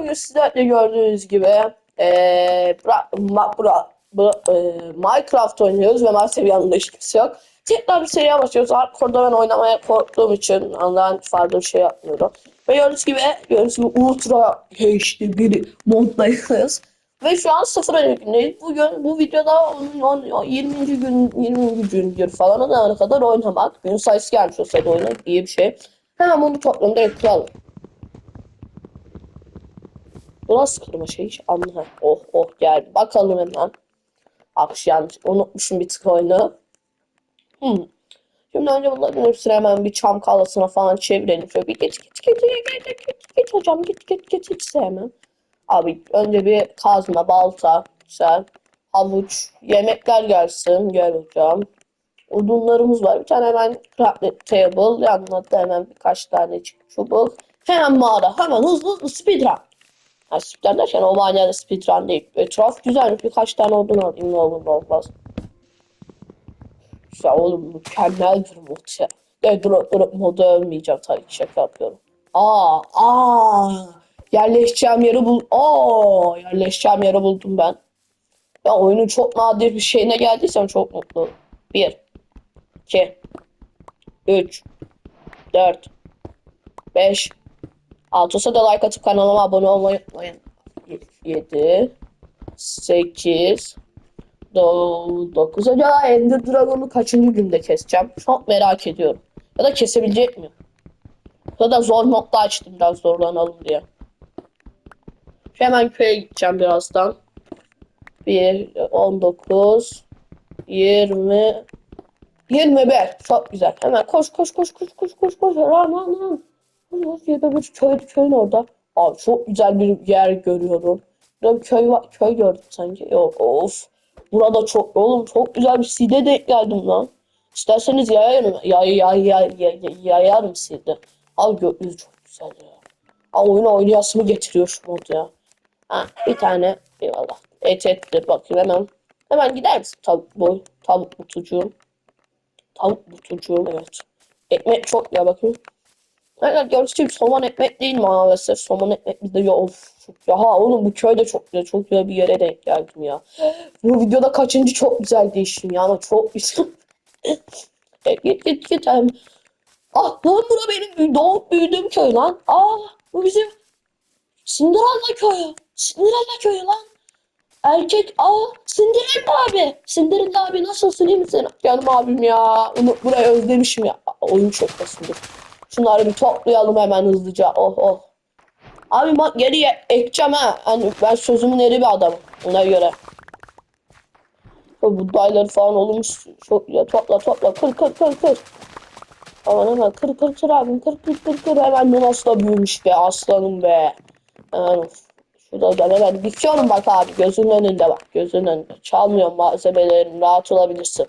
bugün sizlerle gördüğünüz gibi eee bra, ma, bra, bra- eee, Minecraft oynuyoruz ve maalesef yanında hiç yok. Tekrar bir seriye başlıyoruz. Hardcore'da ben oynamaya korktuğum için ondan farklı bir şey yapmıyorum. Ve gördüğünüz gibi, gördüğünüz gibi Ultra HD bir moddayız. Ve şu an sıfır gündeyiz. Bugün bu videoda 10, 10, 20. gün 20. gündür falan zamana kadar oynamak. Gün sayısı gelmiş olsaydı oyuna iyi bir şey. Hemen bunu toplamda ekleyelim. Bu nasıl kırmızı şey iş? Anla. Oh oh gel. Bakalım hemen. Akşam. Unutmuşum bir tık oyunu. Hmm. Şimdi önce bunların hepsini hemen bir çam kalasına falan çevirelim. Şöyle bir geç geç geç geç geç geç geç hocam git git git hiç sevmem. Abi önce bir kazma, balta, güzel, havuç, yemekler gelsin. Gel hocam. Odunlarımız var. Bir tane hemen table. Yanına da hemen birkaç tane çubuk. Hemen mağara. Hemen hızlı hızlı speedrun. Yani speedrun derken o manada speedrun değil. Etraf güzelmiş. Birkaç tane odun alayım ne olur ne olmaz. Ya oğlum mükemmel bir mod ya. Şey. De drop drop modu övmeyeceğim tabii ki şaka yapıyorum. Aa aa yerleşeceğim yeri bul. Aa yerleşeceğim yeri buldum ben. Ya oyunun çok nadir bir şeyine geldiysem çok mutlu. 1 2 3 4 5 Altos'a da like atıp kanalıma abone olmayı unutmayın. 7 8 9 Acaba Ender Dragon'u kaçıncı günde keseceğim? Çok merak ediyorum. Ya da kesebilecek miyim? Ya da zor modda açtım biraz zorlanalım diye. Hemen köye gideceğim birazdan. 1, 19, 20, 21. Çok güzel. Hemen koş koş koş koş koş koş koş. Ram ram ram. Ya bir köy, köyün orada. Abi çok güzel bir yer görüyorum. Burada bir köy, var, köy gördüm sanki. Yok of. Burada çok oğlum çok güzel bir seed'e denk geldim lan. İsterseniz yayarım. Yay, yay, yay, yay, yayarım seed'e. Abi gökyüzü çok güzel ya. Abi oyunu oynayasımı getiriyor şu mod ya. Ha bir tane eyvallah. Et ettir bakayım hemen. Hemen gider misin tavuk boy? Tavuk butucuğum. Tavuk butucuğum evet. Ekmek çok ya bakayım. Gördüğünüz gibi somon ekmek değil maalesef. Somon ekmek bizde yok. Ya ha oğlum bu köyde çok güzel. Çok güzel bir yere denk geldim ya. Bu videoda kaçıncı çok güzel değişim ya ama çok güzel. Git git git. Hem. Ah lan bura benim doğup büyüdüğüm köy lan. Ah bu bizim Cinderella köyü. Cinderella köyü lan. Erkek aa Cinderella abi. Cinderella abi nasılsın iyi misin? Canım abim ya. Onu burayı özlemişim ya. Aa, Oyun çok basındır. Şunları bir toplayalım hemen hızlıca. Oh oh. Abi bak geriye ekeceğim ha. Hani ben sözümün eri bir adamım. Ona göre. Bu buğdayları falan olmuş. Çok güzel. Topla topla. Kır kır kır kır. Aman hemen kır kır kır abim. Kır kır kır kır. Hemen bu büyümüş be aslanım be. Hemen şurada da hemen dikiyorum bak abi. Gözünün önünde bak. Gözünün önünde. Çalmıyorum malzemelerini. Rahat olabilirsin.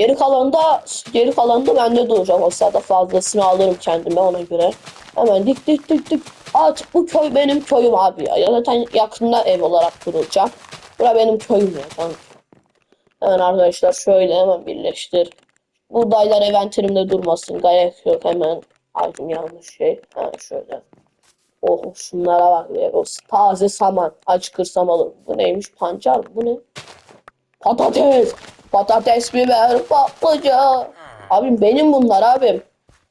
Geri kalanında geri kalanında bende duracağım. O sırada fazlasını alırım kendime ona göre. Hemen dik dik dik dik. Artık bu köy benim köyüm abi ya. Zaten yakında ev olarak kurulacak. Bura benim köyüm ya. Tamam. Hemen arkadaşlar şöyle hemen birleştir. Buğdaylar eventlerimde durmasın. Gerek yok hemen. Aldım yanlış şey. Ha şöyle. Oh şunlara bak be. O taze saman. Aç kırsam alırım. Bu neymiş? Pancar? Bu ne? Patates. Patates, biber, patlıcan. Abim benim bunlar abim.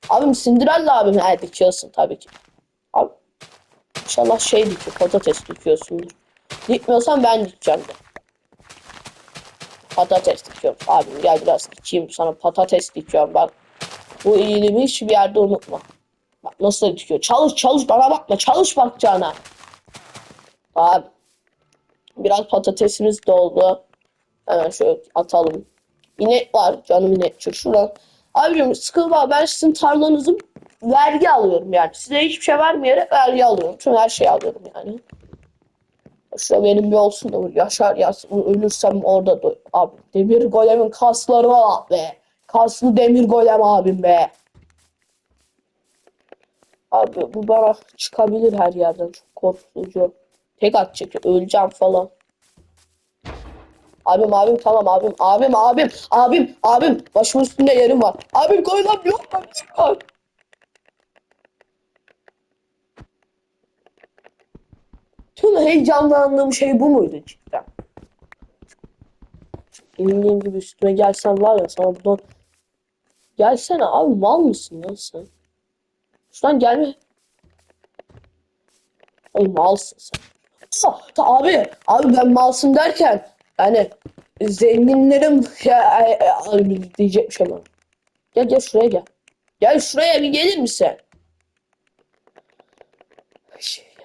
Abim Cinderella abim. He dikiyorsun tabii ki. Abi inşallah şey dikiyor. Patates dikiyorsundur. Dikmiyorsan ben dikeceğim de. Patates dikiyorum. Abim gel biraz dikeyim sana patates dikiyorum bak. Bu iyiliğimi hiçbir yerde unutma. Bak nasıl dikiyor. Çalış çalış bana bakma. Çalış bakacağına. Abi. Biraz patatesimiz doldu. Hemen şöyle atalım. İnek var canım inekçi şuradan. Abicim sıkılma ben sizin tarlanızı vergi alıyorum yani. Size hiçbir şey vermeyerek vergi alıyorum. Tüm her şeyi alıyorum yani. Şurada benim bir olsun da yaşar yatsın ölürsem orada da abi. Demir golemin kaslarına bak be. Kaslı demir golem abim be. Abi bu bana çıkabilir her yerden çok korkutucu. Tek atacak öleceğim falan. Abim abim tamam abim abim abim abim abim başımın üstünde yerim var. Abim koy lan yok lan koy. Tüm heyecanlandığım şey bu muydu cidden? İndiğim gibi üstüme gelsen var ya sana buradan Gelsene abi mal mısın lan sen? Şuradan gelme. Ay malsın sen. Aa, ta- abi, abi ben malsın derken yani zenginlerim ya, ay- ay- ay- diyecek bir şey var. Gel gel şuraya gel. Gel şuraya bir gelir misin?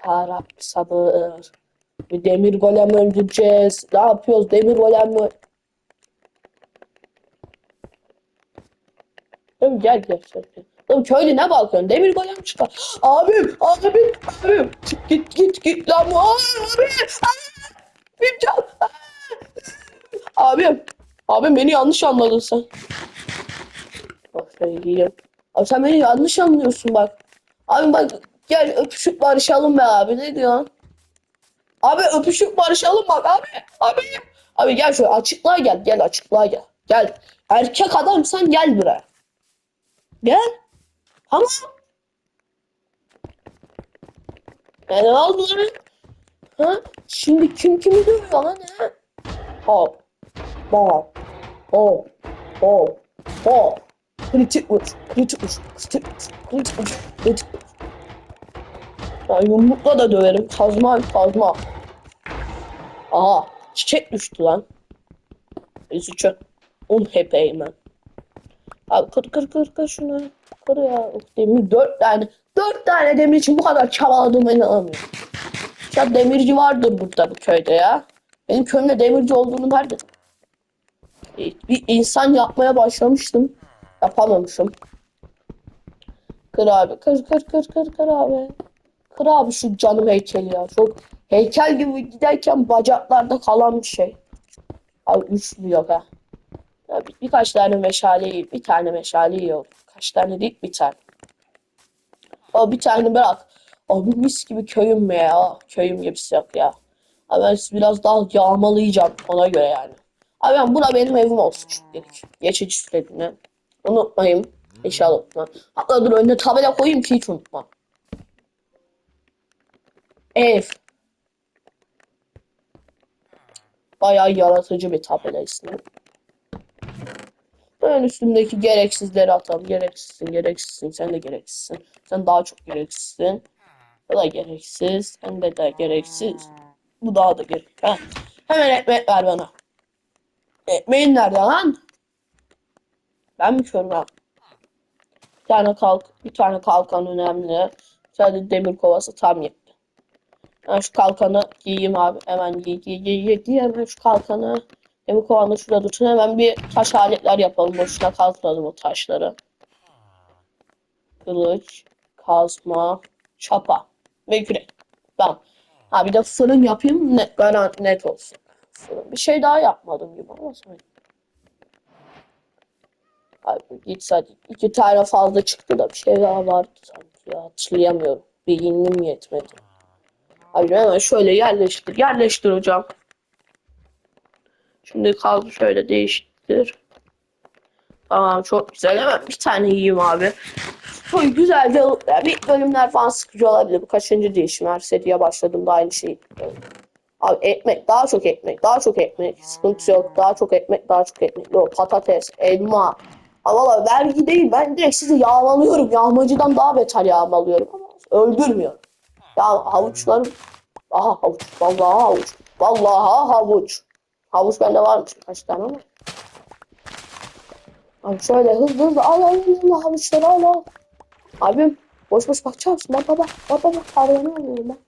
Ya Rabbi sabır. Bir demir golem öldüreceğiz. Ne yapıyoruz? Demir golem mi? Oğlum gel gel. Oğlum köylü ne bakıyorsun? Demir golem çıkar. Abim, abim, abim. Çık, Git git git lan. Abi, abi. Abim can. Abim. Abim beni yanlış anladın sen. Bak söyleyeyim. Abi sen beni yanlış anlıyorsun bak. Abi bak gel öpüşüp barışalım be abi. Ne diyorsun? Abi öpüşüp barışalım bak abi. Abi. Abi gel şöyle açıklığa gel. Gel açıklığa gel. Gel. Erkek adamsan gel buraya. Gel. Tamam. E ne oldu lan? Ha? Şimdi kim kimi dövüyor lan ha? Hop. Hop. Hop. Hop. Hop. Kritik vuruş. Kritik vuruş. Kritik vuruş. Kritik vuruş. Kritik vuruş. Ya yumrukla da döverim. Kazma kazma. Aha. Çiçek düştü lan. Üzücü. Un hepeyim ben. Abi kır kır kır kır şunu. Kır ya. Demir dört tane. Dört tane demir için bu kadar çabaladığıma inanamıyorum. Ya demirci vardır burada bu köyde ya. Benim köyümde demirci olduğunu nerede? Bir insan yapmaya başlamıştım. Yapamamışım. Kır abi. Kır kır kır kır kır abi. Kır abi şu canım heykeli ya. Çok heykel gibi giderken bacaklarda kalan bir şey. Abi üçlü yok ha. Ya bir, birkaç tane meşale. Bir tane meşale oldu. Kaç tane değil bir tane. O bir tane bırak. Abi mis gibi köyüm ya. Köyüm gibisi yok ya. Abi ben biraz daha yağmalayacağım ona göre yani. Abi ben buna benim evim olsun şimdilik. Geçici süreliğine. Unutmayın. İnşallah unutmam. Hatta dur önüne tabela koyayım ki hiç unutmam. Ev. Bayağı yaratıcı bir tabela ismi. Ben üstümdeki gereksizleri atalım. Gereksizsin, gereksizsin. Sen de gereksizsin. Sen daha çok gereksizsin. Bu da gereksiz. Sen de de gereksiz. Bu daha da gerek. Ha. Hemen ekmek ver bana. Ekmeğin nerede lan? Ben mi körüm? Bir tane kalk, bir tane kalkan önemli. Sadece demir kovası tam yetti. Ben şu kalkanı giyeyim abi. Hemen giy giy giy giy, hemen şu kalkanı. Demir kovanı şurada dursun. Hemen bir taş aletler yapalım. Boşuna kazmayalım o taşları. Kılıç, kazma, çapa ve kürek. Tamam. Ha bir de fırın yapayım net, garanti net olsun. Bir şey daha yapmadım gibi ama sanki. Abi git hadi. İki tane fazla çıktı da bir şey daha vardı sanki ya. Hatırlayamıyorum. Beynim yetmedi. Abi hemen şöyle yerleştir. Yerleştir hocam. Şimdi kaldı şöyle değiştir. Tamam çok güzel. Hemen bir tane yiyeyim abi. Çok güzel bir, bir bölümler falan sıkıcı olabilir. Bu kaçıncı değişim? Her seriye başladım da aynı şey. Abi ekmek, daha çok ekmek, daha çok ekmek. Sıkıntı yok. Daha çok ekmek, daha çok ekmek. Yok patates, elma. Ama valla vergi değil. Ben direkt sizi yağmalıyorum. Yağmacıdan daha beter yağmalıyorum. Ama öldürmüyorum. Ya havuçlarım. Aha havuç. Vallahi havuç. Vallahi havuç. Havuç bende varmış kaç tane ama. Abi şöyle hızlı hızlı al al al havuçları al al. Abim boş boş bakacak mısın? Bak bak bak bak bak tarlanı alıyorum ben.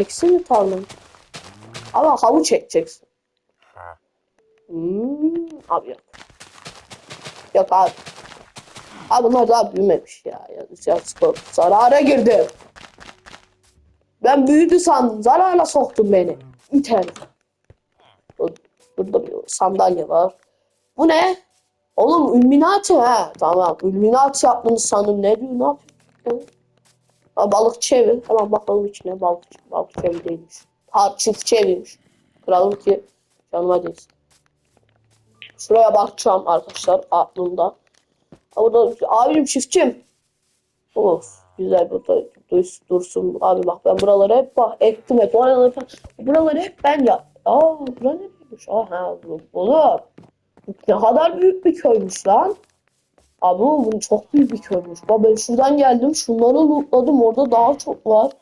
Eksin mi tarlanı? Ama havuç ekeceksin. Hmm, abi yok. Yok abi. Abi bunlar daha büyümemiş ya. ya, ya stop. Zarara girdim. Ben büyüdü sandım. Zarara soktun beni. İter. Burada bir sandalye var. Bu ne? Oğlum Illuminati ha. Tamam. Illuminati yaptığını sandım. Ne diyor? Ne yapıyor? Ha, balıkçı evi. Hemen bakalım içine. Balıkçı, balıkçı evi değilmiş. Çiftçi eviymiş. Kralım ki canıma değsin. Şuraya bakacağım arkadaşlar aklımda. Ha, burada abim çiftçim. Of. Güzel burada dur- dursun. Abi bak ben buraları hep bak ektim hep. Oraları, buraları hep ben yap. Aa bura nereymiş? Aha bu- oğlum. Ne kadar büyük bir köymüş lan. Abi bu çok büyük bir köymüş. Bak ben şuradan geldim. Şunları lootladım. Orada daha çok var.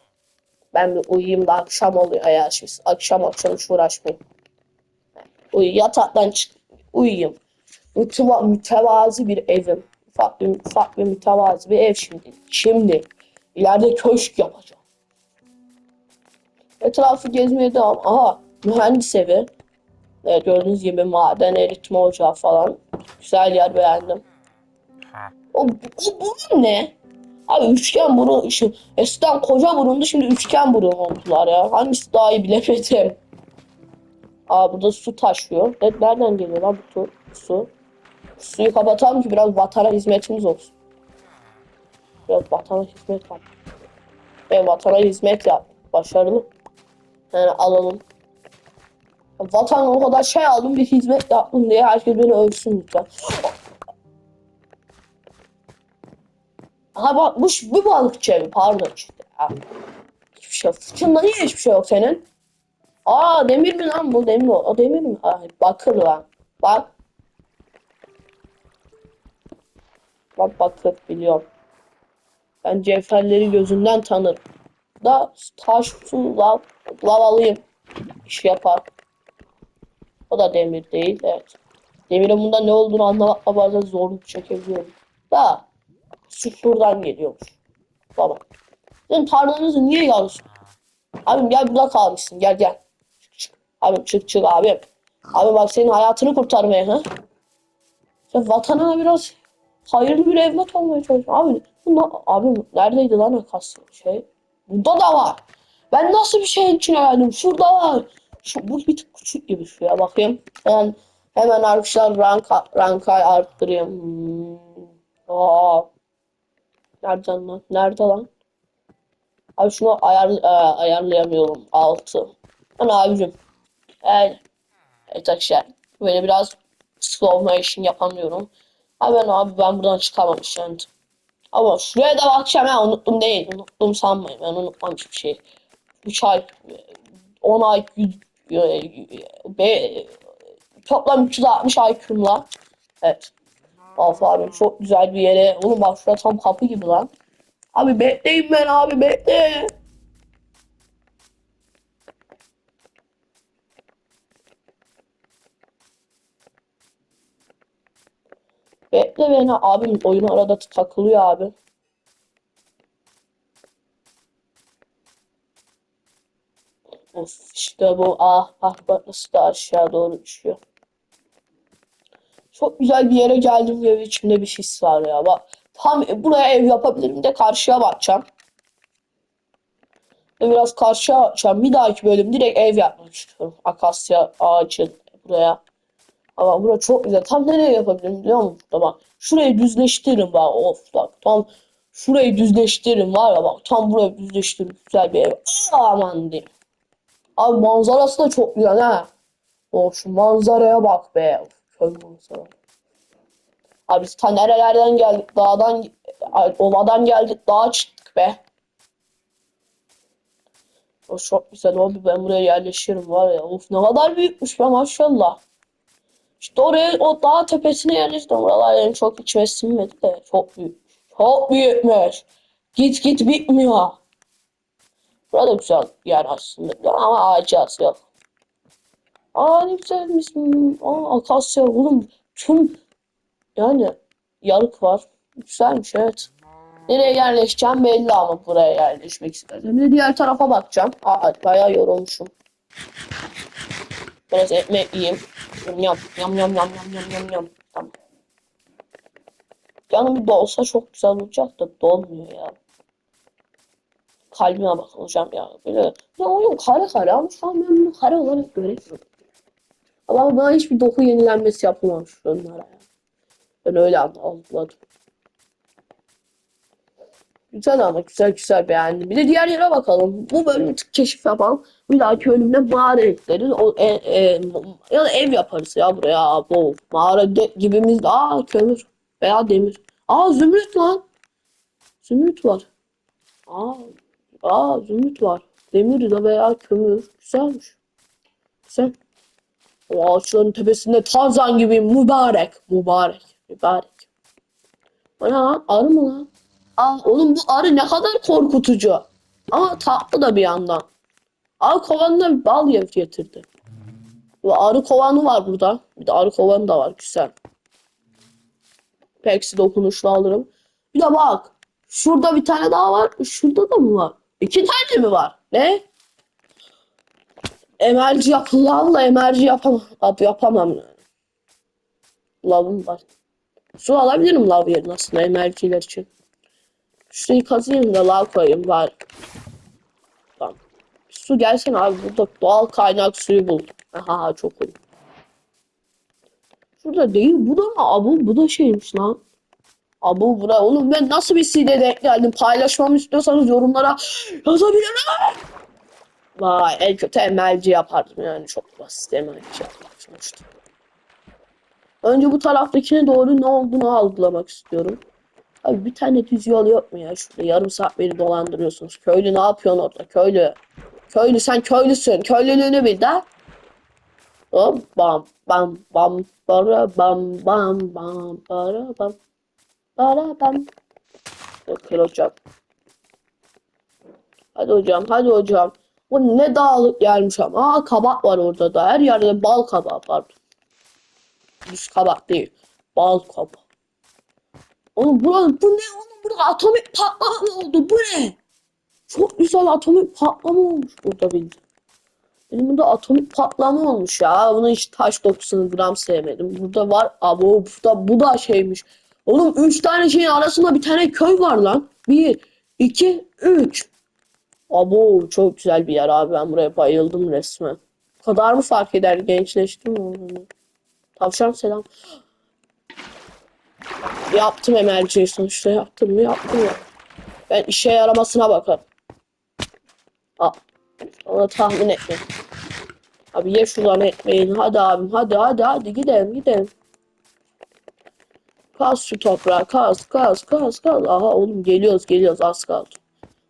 Ben bir uyuyayım da akşam oluyor ya şimdi. Akşam akşam hiç uğraşmayayım. Uyu yataktan çık. Uyuyayım. Müteva, mütevazi bir evim. Ufak bir, ufak bir mütevazi bir ev şimdi. Şimdi. ileride köşk yapacağım. Etrafı gezmeye devam. Aha mühendis evi. Evet, gördüğünüz gibi maden eritme ocağı falan. Güzel yer beğendim. O, o burun ne? Abi üçgen burun. Şu, eskiden koca burundu şimdi üçgen burun oldular ya. Hangisi daha iyi bilemedim. Aa burada su taşıyor. Ne- Nereden geliyor lan bu su? su? Suyu kapatalım ki biraz vatana hizmetimiz olsun. Biraz vatana hizmet yap. E vatana hizmet yap. Başarılı. Yani alalım. Vatan o kadar şey aldım bir hizmet yaptım diye herkes beni övsün lütfen. Ha bak bu, bu balıkçı evi pardon işte. Hiçbir şey yok. Fıçında niye hiçbir şey yok senin? Aa demir mi lan bu demir mi? O demir mi? Ha, bakır lan. Bak. Bak bakır biliyorum. Ben cevherleri gözünden tanırım. Da taş, su, lav, lav alayım. İş yapar. O da demir değil. Evet. Demirin bunda ne olduğunu anlamakta bazen zorluk çekebiliyorum. Da su şuradan geliyormuş. Baba. Senin tarlanızı niye yanlış? Abim gel burada kalmışsın. Gel gel. Çık çık. Abim çık çık abim. Abi bak senin hayatını kurtarmaya ha. Sen vatanına biraz hayırlı bir evlat olmaya çalışıyorsun. Abi, bunda, abi neredeydi lan akas şey? Burada da var. Ben nasıl bir şeyin içine geldim? Şurada var. Şu, bu bir tık küçük gibi şuraya bakayım. Ben hemen arkadaşlar rank, rankayı arttırayım. Hmm. Aa. Nereden lan? Nerede lan? Abi şunu ayar, e, ayarlayamıyorum. 6. Lan abicim. Evet. Evet arkadaşlar. Böyle biraz slow motion yapamıyorum. Abi ben abi ben buradan çıkamamış yani. Ama şuraya da bakacağım ha unuttum değil. Unuttum sanmayın. Ben unutmamış bir şey. 3 ay 10 ay e, be, toplam 360 IQ'mla. Evet. Of abi çok güzel bir yere. Oğlum bak şurada tam kapı gibi lan. Abi bekleyin ben abi bekle. Bekle beni abim oyun arada takılıyor abi. Of işte bu ah ah bak nasıl da aşağı doğru düşüyor. Çok güzel bir yere geldim ve içimde bir his var ya. Bak tam buraya ev yapabilirim de karşıya bakacağım. Ve biraz karşıya bakacağım. Bir dahaki bölüm direkt ev yapmak istiyorum. Akasya ağacı buraya. Ama bura çok güzel. Tam nereye yapabilirim biliyor musun? Tamam. Şurayı düzleştiririm bak. Of bak. Tam şurayı düzleştiririm var ya bak. Tam burayı düzleştiririm. Güzel bir ev. Aman diyeyim. Abi manzarası da çok güzel ha. O şu manzaraya bak be. Of, köy manzara. Abi ta nerelerden geldik? Dağdan, ovadan geldik. Dağa çıktık be. O çok güzel oldu. Ben buraya yerleşirim var ya. Of ne kadar büyükmüş be maşallah. İşte oraya o dağ tepesine yerleştim. Oralar çok içime sinmedi de. Çok büyük. Çok büyükmüş. Git git bitmiyor. Burada güzel yer aslında. Ama ağacı az yok. Aa ne güzelmiş. Aa akasya oğlum. Tüm yani yarık var. Güzelmiş evet. Nereye yerleşeceğim belli ama buraya yerleşmek istedim. Bir diğer tarafa bakacağım. Aa bayağı yorulmuşum. Biraz ekmek yiyeyim. Yam yam yam yam yam yam yam yam. Tamam. Canım bir dolsa çok güzel olacak da dolmuyor ya. Kalbime bakılacağım ya. Böyle ne oyun kare kare ama şu ben bunu kare olarak göremiyorum. Ama bana hiçbir doku yenilenmesi yapılmamış onlara ya. Ben öyle algıladım. Güzel ama güzel güzel beğendim. Bir de diğer yere bakalım. Bu bölüm bir tık keşif yapalım. Bir dahaki bölümde mağara ekleriz. O, e, e, ya da ev yaparız ya buraya. Bu mağara de, gibimiz. Aa kömür veya demir. Aa zümrüt lan. Zümrüt var. Aa, aa zümrüt var. Demir de veya kömür. Güzelmiş. Güzel. O ağaçların tepesinde Tarzan gibi mübarek. Mübarek. Mübarek. O ne lan? Arı mı lan? Aa, oğlum bu arı ne kadar korkutucu. Ama tatlı da bir yandan. Arı kovanına bir bal getirdi. Ve arı kovanı var burada. Bir de arı kovanı da var. Güzel. Peksi dokunuşlu alırım. Bir de bak. Şurada bir tane daha var. Şurada da mı var? İki tane mi var? Ne? Emerci yapılanla emerci yapamam. Abi yapamam. Lavım var. Su alabilirim lav yerine aslında emerciler için. Şurayı kazıyım da lav koyayım var. Tamam. Su gelsene abi burada doğal kaynak suyu buldum. Aha çok iyi. Şurada değil bu da mı? Abu bu da şeymiş lan. Abu bura oğlum ben nasıl bir CD denk geldim paylaşmamı istiyorsanız yorumlara yazabilirim. Vay en kötü emelci yapardım yani çok basit emelci yapmak sonuçta. Önce bu taraftakine doğru ne olduğunu algılamak istiyorum. Abi bir tane düz yol yok mu ya? Şurada yarım saat beni dolandırıyorsunuz. Köylü ne yapıyorsun orada? Köylü. Köylü sen köylüsün. Köylülüğünü bil de. Hop bam bam bam bara bam bam bam bara bam bara bam. Yok hocam. Hadi hocam hadi hocam. Bu ne dağılık gelmiş ama. Aa kabak var orada da. Her yerde bal kabağı var. Düz kabak değil. Bal kabağı. Oğlum buranın bu ne oğlum burada atomik patlama oldu bu ne? Çok güzel atomik patlama olmuş burada bildim. Benim burada atomik patlama olmuş ya. Bunun hiç taş dokusunu gram sevmedim. Burada var abo burada bu da şeymiş. Oğlum 3 tane şeyin arasında bir tane köy var lan. 1, 2, 3. Abo çok güzel bir yer abi. Ben buraya bayıldım resmen. Kadar mı fark eder? Gençleştim mi? Tavşan selam. Yaptım emerciyi sonuçta yaptım mı yaptım ya. Ben işe yaramasına bakarım. Aa, onu tahmin etme. Abi ye şuradan ekmeğini hadi abim hadi hadi hadi gidelim gidelim. Kaz şu toprağı kaz kaz kaz kaz. Aha oğlum geliyoruz geliyoruz az kaldı.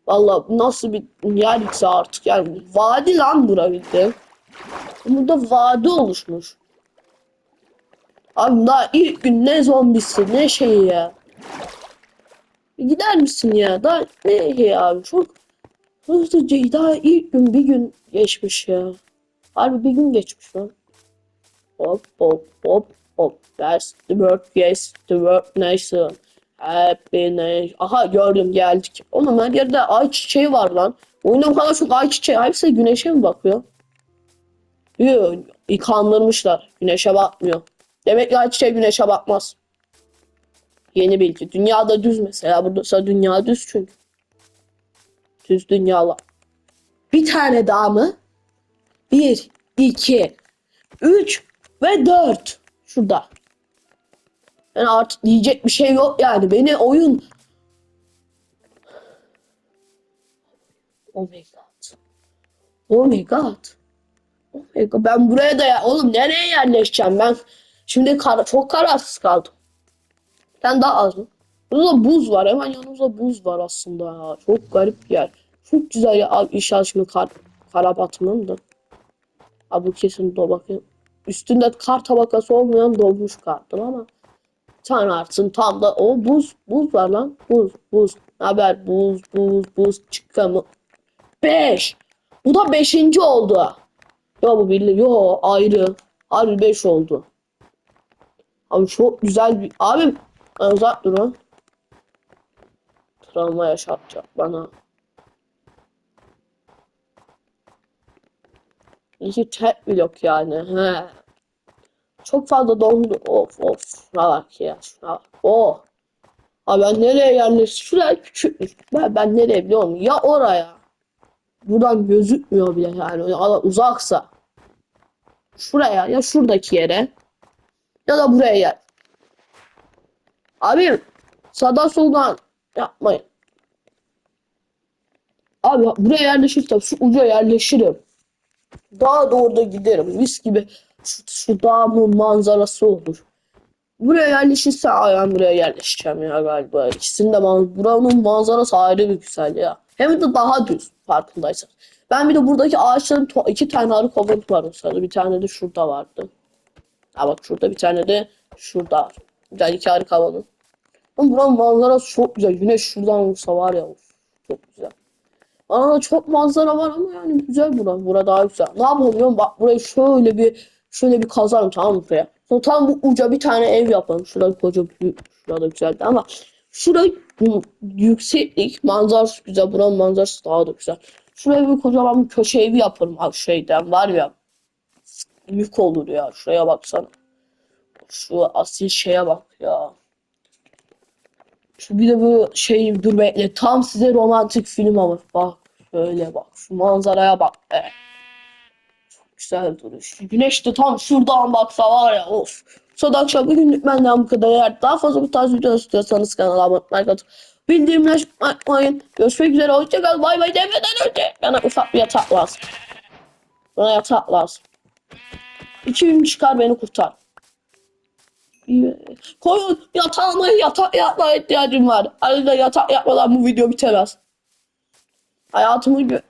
Vallahi bu nasıl bir yerse artık yani vadi lan bura bildiğin. Burada vadi oluşmuş. Abi daha ilk gün ne zombisi ne şeyi ya. Gider misin ya? Daha ne şey abi çok hızlıca daha ilk gün bir gün geçmiş ya. Harbi bir gün geçmiş lan. Hop hop hop hop. That's the work yes the work nation. Happiness. Aha gördüm geldik. Oğlum her yerde ay çiçeği var lan. Oyunda bu kadar çok ay çiçeği. Hepsi güneşe mi bakıyor? Yok. Kandırmışlar. Güneşe bakmıyor. Demek ki ayçiçeği güneşe bakmaz. Yeni bilgi. Dünyada düz mesela. Burada dünya düz çünkü. Düz dünyalar. Bir tane daha mı? Bir, iki, üç ve dört. Şurada. Yani artık diyecek bir şey yok yani. Beni oyun... Oh my god. Oh my god. Oh my god. Ben buraya da ya... Oğlum nereye yerleşeceğim ben? Şimdi kar çok kararsız kaldım. Sen daha az mı? Burada da buz var. Hemen yanımızda buz var aslında ya. Çok garip bir yer. Çok güzel ya. İnşallah şimdi kar, kara batmam da. Abi kesin do bakayım. Üstünde kar tabakası olmayan dolmuş kartım ama. Sen artın tam da o buz buz var lan. Buz buz. Haber buz buz buz çıkamı. 5. Bu da 5. oldu. Yo bu birli. Yo ayrı. Harbi 5 oldu. Abi çok güzel bir... Abim uzak durun. Travma yaşatacak bana. İki tek blok yani. He. Çok fazla dondu. Of of. Şuna bak ya. Şuna bak. Oh. Abi ben nereye yerleştim? Şuraya küçükmüş. Ben, ben nereye biliyor musun? Ya oraya. Buradan gözükmüyor bile yani. Uzaksa. Şuraya ya şuradaki yere. Ya da buraya yer. Abi sağdan soldan yapmayın. Abi buraya yerleşirsem şu uca yerleşirim. Daha doğru da giderim. Mis gibi şu, şu dağımın manzarası olur. Buraya yerleşirse Aa, ben buraya yerleşeceğim ya galiba. İkisinin man buranın manzarası ayrı bir güzel ya. Hem de daha düz farkındaysan. Ben bir de buradaki ağaçların iki tane arı kovanı var mesela. Bir tane de şurada vardı. Ha bak şurada bir tane de şurada var. Bir tane iki arı kovanı. Ama buranın manzarası çok güzel. Güneş şuradan vursa var ya. çok güzel. Da çok manzara var ama yani güzel bura. Bura daha güzel. Ne yapalım? Bak burayı şöyle bir şöyle bir kazalım tamam mı buraya? Sonra tam bu uca bir tane ev yapalım. Şurada koca büyük. Şurada güzeldi ama şurada yükseklik manzarası güzel. Buranın manzarası daha da güzel. Şuraya bir kocaman bir köşe evi yapalım abi şeyden var ya. Yük olur ya. Şuraya baksana. Şu asil şeye bak ya. Şu bir de bu şey dur bekle. Tam size romantik film ama bak şöyle bak. Şu manzaraya bak be. Güzel duruyor. Şu güneş de tam şuradan baksa var ya of. Son akşam bugünlük benden bu kadar. Eğer daha fazla bu tarz video istiyorsanız kanala abone olmayı atıp bildirimleri unutmayın. Görüşmek üzere. Hoşçakal. Bay bay demeden önce bana ufak bir yatak lazım. Bana yatak lazım. İki gün çıkar beni kurtar. Koyun yatağıma yatak yapmaya ihtiyacım var. Arada yatak yapmadan bu video bitemez. Hayatımı gö-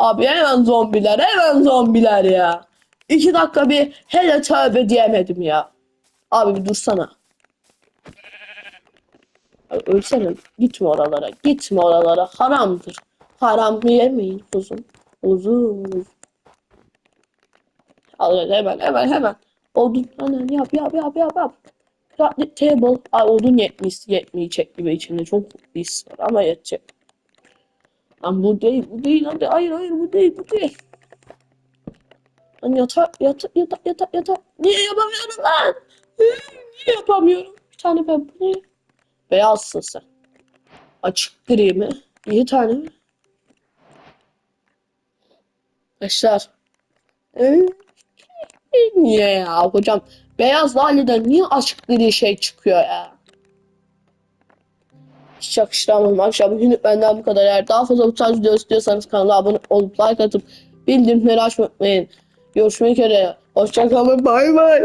Abi hemen zombiler hemen zombiler ya. İki dakika bir hele tövbe diyemedim ya. Abi bir dursana. Abi ölsene gitme oralara gitme oralara haramdır. Haram yemeyin kuzum. Uzun. Al hemen hemen hemen. Odun hemen yap yap yap yap yap. Table. Ay odun yetmiş, yetmeyecek gibi içinde çok his var ama yetecek. Lan bu değil, bu değil lan. Hayır hayır bu değil, bu değil. Lan yatak, yatak, yatak, yatak, yatak. Niye yapamıyorum lan? Niye yapamıyorum? Bir tane ne? Beyazsın sen. Açık gri mi? İki tane mi? Arkadaşlar. Niye ya hocam? Beyaz Lale'den niye açık gri şey çıkıyor ya? Hiç yakıştıramam. Akşam bugünlük benden bu kadar. Eğer daha fazla bu tarz video istiyorsanız kanala abone olup like atıp bildirimleri açmayı unutmayın. Görüşmek üzere. Hoşçakalın. Bay bay.